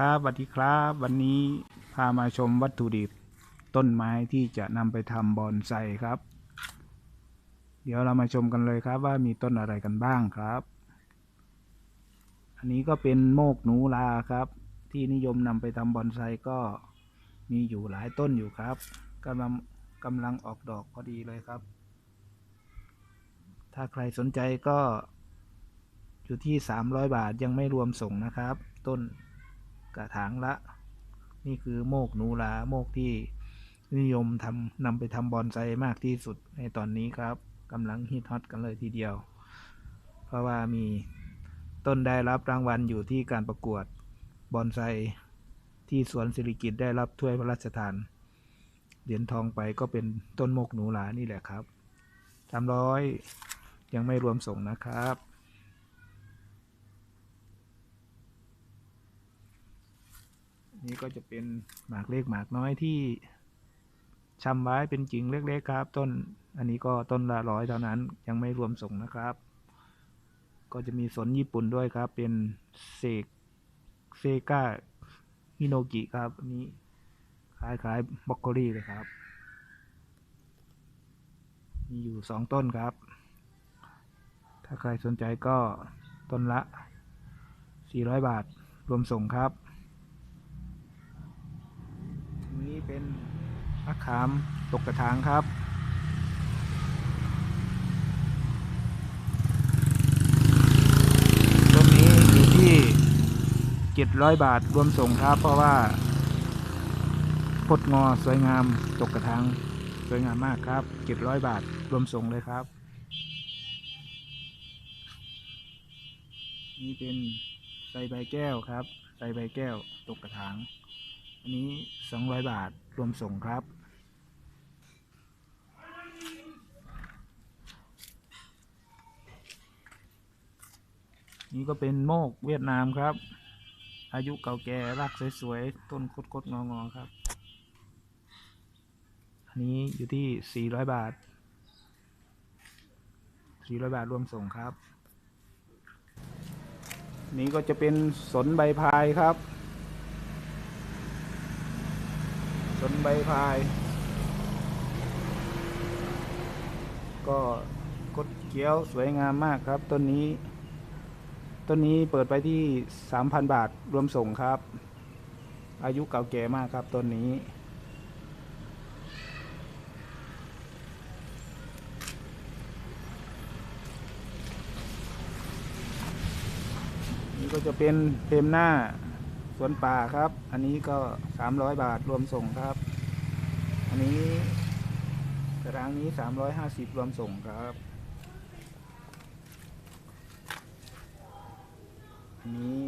ครับสวัสดีครับ วันนี้พามาชมวัตถุดิบต้นไม้ที่จะนำไปทำบอนไซครับ เดี๋ยวเรามาชมกันเลยครับว่ามีต้นอะไรกันบ้างครับ อันนี้ก็เป็นโมกหนูลาครับ ที่นิยมนำไปทำบอนไซก็มีอยู่หลายต้นอยู่ครับกำลังกำลังออกดอกพอดีเลยครับ ถ้าใครสนใจก็อยู่ที่ 300 บาทยังไม่รวมส่งนะครับ ต้น กระถางละ นี่คือโมกหนูลาโมกที่นิยมทำนำไปทำบอนไซมากที่สุดในตอนนี้ครับกำลังฮิตฮอตกันเลยทีเดียว เพราะว่ามีต้นได้รับรางวัลอยู่ที่การประกวดบอนไซที่สวนสิริกิตได้รับถ้วยพระราชทาน เหรียญทองไปก็เป็นต้นโมกหนูหลานี่แหละครับสามร้อยยังไม่รวมส่งนะครับ นี่ก็จะเป็นหมากเล็กหมากน้อยที่ชำไว้เป็นจริงเล็กๆครับ ต้นอันนี้ก็ต้นละร้อยเท่านั้นยังไม่รวมส่งนะครับ ก็จะมีสนญี่ปุ่นด้วยครับ เป็นเซกเซกาฮิโนกิครับอันนี้คล้ายๆบล็อกโคลี่เลยครับ มีอยู่สองต้นครับ ถ้าใครสนใจก็ต้นละ 400 บาทรวมส่งครับ นี้เป็นมะขามตกกระถางครับต้นนี้อยู่ที่700บาทรวมส่งครับ เพราะว่าพดงอสวยงามตกกระถางสวยงามมากครับ700บาทรวมส่งเลยครับ นี่เป็นใส่ใบแก้วครับ ใส่ใบแก้วตกกระถาง อันนี้ 200 บาทรวมส่งครับ นี่ก็เป็นโมกเวียดนามครับ อายุเก่าแก่รากสวยๆ ต้นคดๆ งอๆ ครับ อันนี้อยู่ที่ 400 บาท 400 บาทรวมส่งครับ นี่ก็จะเป็นสนใบพายครับ ส นใบพาย ก็กดเกี้ยวสวยงามมากครับ ต้นนี้ ต้นนี้เปิดไปที่ 3,000 บาทรวมส่งครับ อายุเก่าแก่มากครับต้นนี้ นี่ก็จะเป็นเฟรมหน้า สวนป่าครับ อันนี้ก็300บาทรวมส่งครับ อันนี้กระถางนี้350รวมส่งครับ อันนี้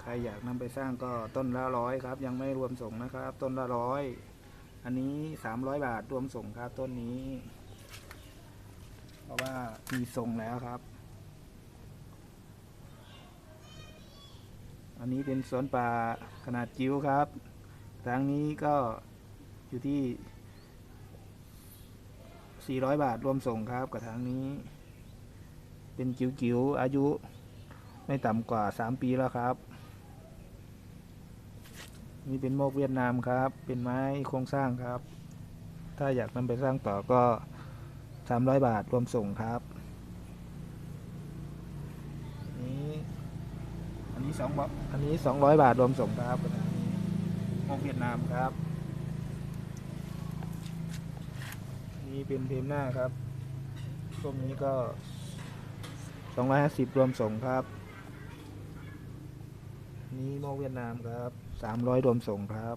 ใครอยากนำไปสร้างก็ต้นละร้อยครับ ยังไม่รวมส่งนะครับ ต้นละร้อยอันนี้300บาทรวมส่งครับต้นนี้ เพราะว่ามีส่งแล้วครับ อันนี้เป็นสวนป่าขนาดจิ๋วครับ ทางนี้ก็อยู่ที่ 400 บาทรวมส่งครับกับทางนี้ เป็นจิ๋วๆ อายุไม่ต่ำกว่า 3 ปีแล้วครับ นี่เป็นโมกเวียดนามครับ เป็นไม้โครงสร้างครับ ถ้าอยากนำไปสร้างต่อก็ 300 บาทรวมส่งครับ นี้ อั นนี้สองบาทอันนี้สองร้อยบาทรวมส่งครับอันนี้โมกเวียดนามครับ นี่เป็นเพมหน้าครับพวกนี้ก็สองร้อยห้าสิบรวมส่งครับ นี่โมกเวียดนามครับสามร้อยรวมส่งครับ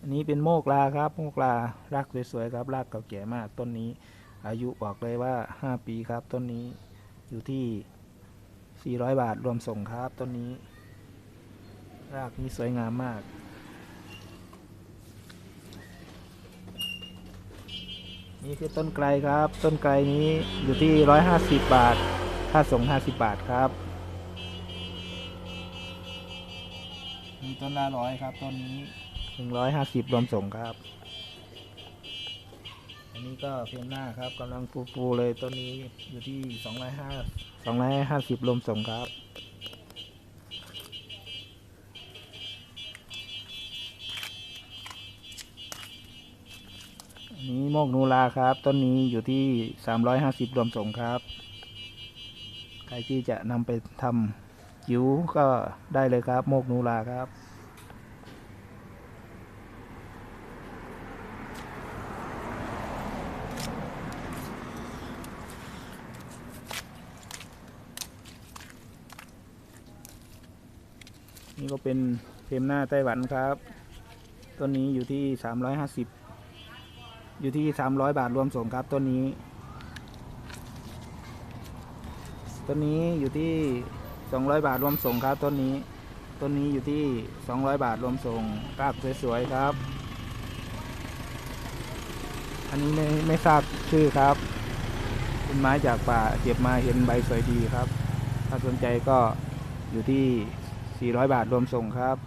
อันนี้เป็นโมกลาครับ โมกลารากสวยๆครับรากเก่าแก่มากต้นนี้ อายุบอกเลยว่า 5 ปีครับ ต้นนี้อยู่ที่ 400 บาทรวมส่งครับ ต้นนี้ รากนี้สวยงามมาก นี่คือต้นไกลครับ ต้นไกลนี้อยู่ที่ 150 บาท ค่าส่ง 50 บาทครับมีต้นละร้อยครับ ต้นนี้ 150 รวมส่งครับ นี้ก็เพียงหน้าครับกำลังฟูๆเลยต้นนี้อยู่ที่สองร้อยห้าสองร้อยห้าสิบรวมส่งครับนี้โมกนูราครับ ต้นนี้อยู่ที่สามร้อยห้าสิบรวมส่งครับ ใครที่จะนำไปทำจิ๋วก็ได้เลยครับ โมกนูราครับ เป็นเพมหน้าไต้หวันครับ ต้นนี้อยู่ที่สามร้อยห้าสิบอยู่ที่สามร้อยบาทรวมส่งครับต้นนี้ ต้นนี้อยู่ที่สองร้อยบาทรวมส่งครับต้นนี้ ต้นนี้อยู่ที่สองร้อยบาทรวมส่งกาบสวยๆครับ อันนี้ไม่ไม่ทราบชื่อครับเป็นไม้จากป่าเก็บมาเห็นใบสวยดีครับ ถ้าสนใจก็อยู่ที่ 400 บาทรวมส่งครับ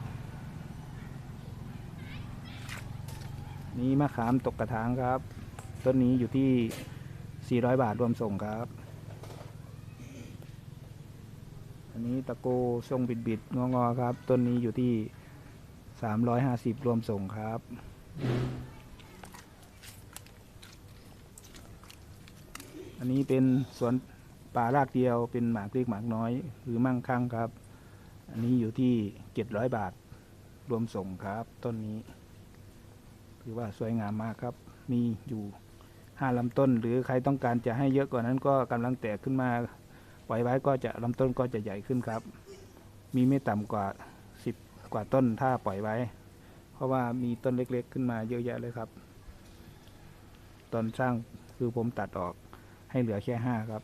นี้มะขามตกกระถางครับ ต้นนี้อยู่ที่ 400 บาทรวมส่งครับ อันนี้ตะโกทรงบิดบิดงองอๆครับ ต้นนี้อยู่ที่ 350 รวมส่งครับอันนี้เป็นสวนป่ารากเดียวเป็นหมากเล็กหมากน้อย หรือมั่งคั่งครับ อันนี้อยู่ที่เจ็ดร้อยบาท รวมส่งครับ ต้นนี้ถือว่าสวยงามมากครับ มีอยู่ห้าลำต้น หรือใครต้องการจะให้เยอะกว่านั้นก็กำลังแตกขึ้นมาปล่อยไว้ก็จะลำต้นก็จะใหญ่ขึ้นครับ มีไม่ต่ำกว่าสิบกว่าต้นถ้าปล่อยไว้ เพราะว่ามีต้นเล็กๆ ขึ้นมาเยอะแยะเลยครับ ตอนสร้างคือผมตัดออกให้เหลือแค่ห้าครับ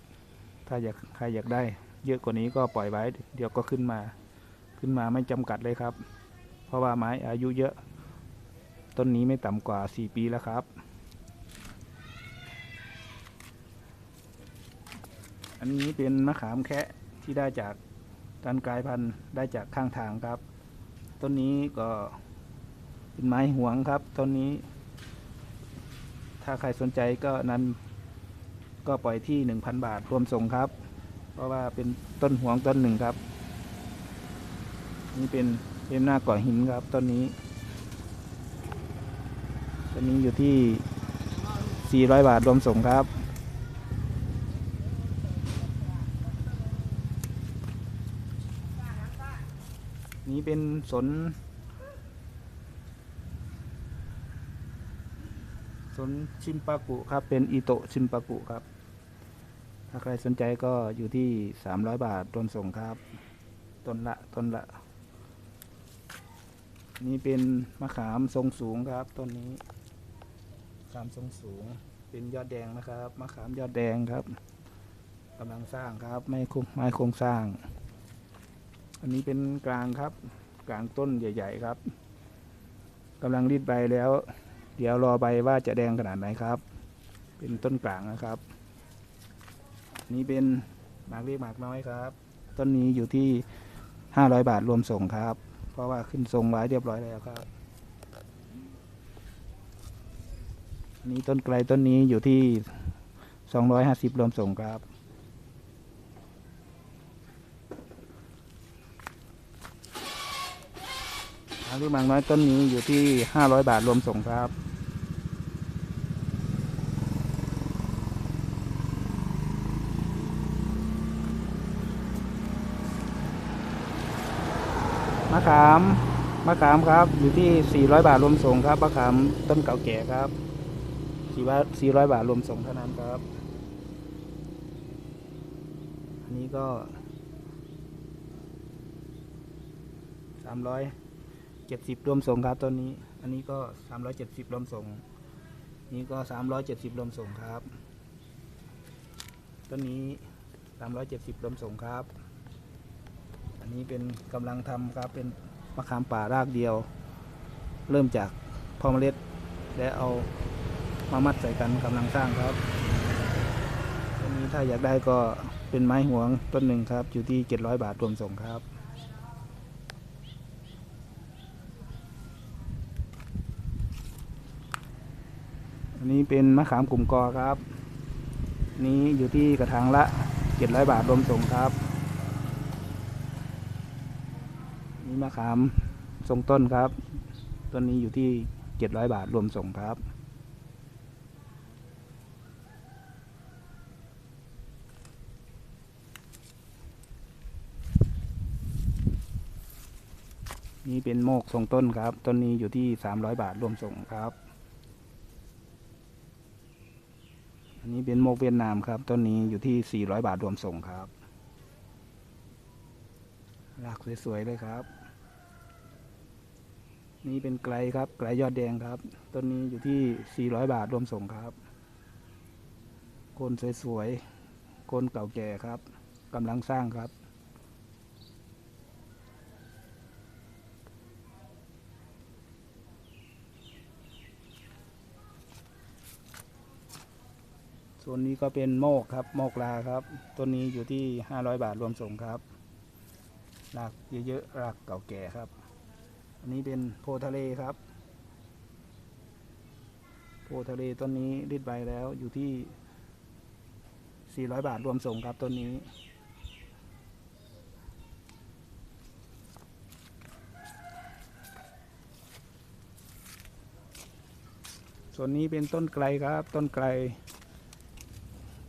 ถ้าอยากใครอยากได้เยอะกว่านี้ก็ปล่อยไว้ เดี๋ยวก็ขึ้นมา ขึ้นมาไม่จำกัดเลยครับ เพราะว่าไม้อายุเยอะ ต้นนี้ไม่ต่ำกว่า 4 ปีแล้วครับ อันนี้เป็นมะขามแคะที่ได้จากการกลายพันธุ์ได้จากข้างทางครับ ต้นนี้ก็เป็นไม้หวงครับ ต้นนี้ ถ้าใครสนใจก็นั้นก็ปล่อยที่ 1,000 บาทรวมส่งครับ เพราะว่าเป็นต้นหวงต้นหนึ่งครับ นี่เป็นเป็นหน้าก่อหินครับต้นนี้ต้นนี้อยู่ที่ 400 บาทรวมส่งครับ นี่เป็นสน สนชิมปากุครับ เป็นอิโตะชิมปากุครับ ถ้าใครสนใจก็อยู่ที่ 300 บาทรวมส่งครับ ต้นละ ต้นละ นี่เป็นมะขามทรงสูงครับต้นนี้มะขามทรงสูง เป็นยอดแดงนะครับมะขามยอดแดงครับกำลังสร้างครับไม่คงไม้โครงสร้าง อันนี้เป็นกลางครับ กลางต้นใหญ่ ๆ ครับกำลังรีดใบแล้ว เดี๋ยวรอใบว่าจะแดงขนาดไหนครับ เป็นต้นกลางนะครับ นี่เป็นหมากเล็กหมากน้อยครับ ต้นนี้อยู่ที่500บาทรวมส่งครับ เพราะว่าขึ้นทรงไว้เรียบร้อยแล้วครับนี้ต้นไกลต้นนี้อยู่ที่ 250 รวมส่งครับหมากเล็กหมากน้อยต้นนี้อยู่ที่ 500 บาทรวมส่งครับ มะขาม มะขามครับ อยู่ที่ 400 บาทรวมส่งครับ มะขามต้นเก่าแก่ครับ400 บาทรวมส่งเท่านั้นครับ อันนี้ก็ 370 รวมส่งครับต้นนี้ อันนี้ก็ 370 รวมส่ง นี่ก็ 370 รวมส่งครับ ต้นนี้ 370 รวมส่งครับ นี้เป็นกำลังทำครับเป็นมะขามป่ารากเดียว เริ่มจากพ่อเมล็ด และเอามามัดใส่กันกำลังสร้างครับอันนี้ถ้าอยากได้ก็เป็นไม้หวงต้นหนึ่งครับ อยู่ที่ 700 บาทรวมส่งครับอันนี้เป็นมะขามกลุ่มกอครับ นี้อยู่ที่กระถางละเจ็ดร้อยบาทรวมส่งครับ นี่มะขามทรงต้นครับ ต้นนี้อยู่ที่เจ็ดร้อยบาทรวมส่งครับ นี่เป็นโมกทรงต้นครับ ต้นนี้อยู่ที่สามร้อยบาทรวมส่งครับ อันนี้เป็นโมกเวียดนามครับ ต้นนี้อยู่ที่สี่ร้อยบาทรวมส่งครับรากสวยๆเลยครับ นี่เป็นไกลครับ ไกลยอดแดงครับ ต้นนี้อยู่ที่สี่ร้อยบาทรวมส่งครับโคนสวยๆโคนเก่าแก่ครับ กำลังสร้างครับ ส่วนนี้ก็เป็นโมกครับ โมกลาครับ ต้นนี้อยู่ที่ห้าร้อยบาทรวมส่งครับรากเยอะๆรากเก่าแก่ครับ อันนี้เป็นโพทะเลครับ โพทะเลต้นนี้ริดใบแล้วอยู่ที่ 400 บาทรวมส่งครับต้นนี้ส่วนนี้เป็นต้นไกลครับ ต้นไกล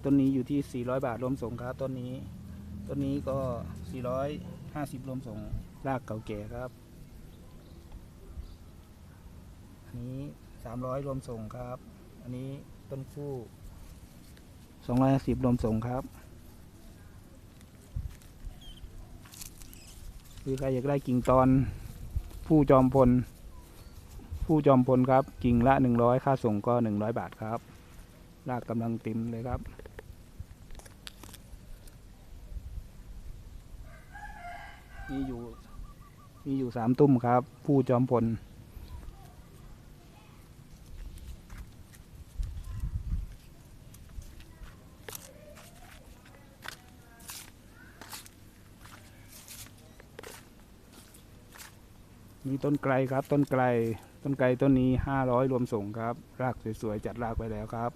ต้นนี้อยู่ที่ 400 บาทรวมส่งครับต้นนี้ ต้นนี้ก็ 450 รวมส่งรากเก่าแก่ครับ นี้300รวมส่งครับ อันนี้ต้นคู่250รวมส่งครับคือใครอยากได้กิ่งตอนผู้จอมพล ผู้จอมพลครับ กิ่งละ100ค่าส่งก็100บาทครับรากกำลังเต็มเลยครับมีอยู่มีอยู่สามตุ้มครับ ผู้จอมพล มีต้นไกลครับ ต้นไกล ต้นไกลต้นนี้ห้าร้อยรวมส่งครับ รากสวยๆ จัดรากไปแล้วครับ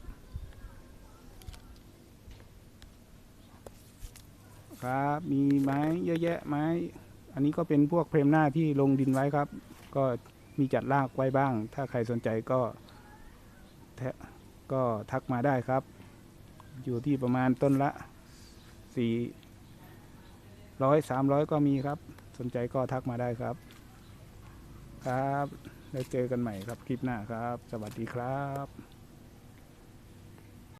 ครับ มีไม้เยอะแยะไม้ อันนี้ก็เป็นพวกเพรมหน้าที่ลงดินไว้ครับ ก็มีจัดรากไว้บ้าง ถ้าใครสนใจก็ก็ทักมาได้ครับ อยู่ที่ประมาณต้นละสี่ร้อยสามร้อยก็มีครับ สนใจก็ทักมาได้ครับ ครับ แล้วเจอกันใหม่ครับคลิปหน้าครับ สวัสดีครับ